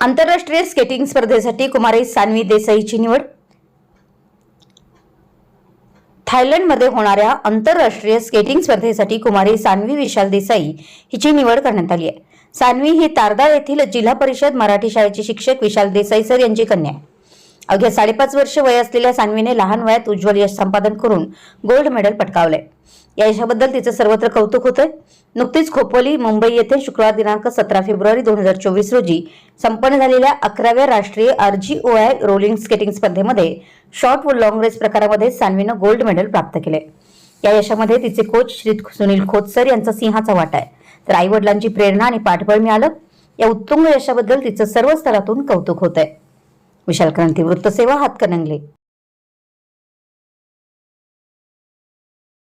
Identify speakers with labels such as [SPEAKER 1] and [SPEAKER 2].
[SPEAKER 1] आंतरराष्ट्रीय स्केटिंग स्पर्धेसाठी कुमारी सान्वी देसाईची निवड. थायलंडमध्ये होणाऱ्या आंतरराष्ट्रीय स्केटिंग स्पर्धेसाठी कुमारी सान्वी विशाल देसाई हिची निवड करण्यात आली आहे. सान्वी ही तारदा येथील जिल्हा परिषद मराठी शाळेचे शिक्षक विशाल देसाई सर यांची कन्या आहे. अवघ्या साडेपाच वर्ष वय असलेल्या सान्वीने लहान वयात उज्ज्वल यश संपादन करून गोल्ड मेडल पटकावलंय. या यशाबद्दल तिचं सर्वत्र कौतुक होतंय. नुकतीच खोपोली मुंबई येथे शुक्रवार दिनांक सतरा फेब्रुवारी दोन हजार चोवीस रोजी संपन्न झालेल्या अकराव्या राष्ट्रीय आरजीओआय रोलिंग स्केटिंग स्पर्धेमध्ये शॉर्ट व लॉंग रेस प्रकारामध्ये सान्वीनं गोल्ड मेडल प्राप्त केले या यशामध्ये तिचे कोच श्री सुनील खोतसर यांचा सिंहाचा वाटा आहे. तर आई वडिलांची प्रेरणा आणि पाठबळ मिळालं. या उत्तुंग यशाबद्दल तिचं सर्व स्तरातून कौतुक होत आहे विशाल क्रांती वृत्तसेवा हातकणंगले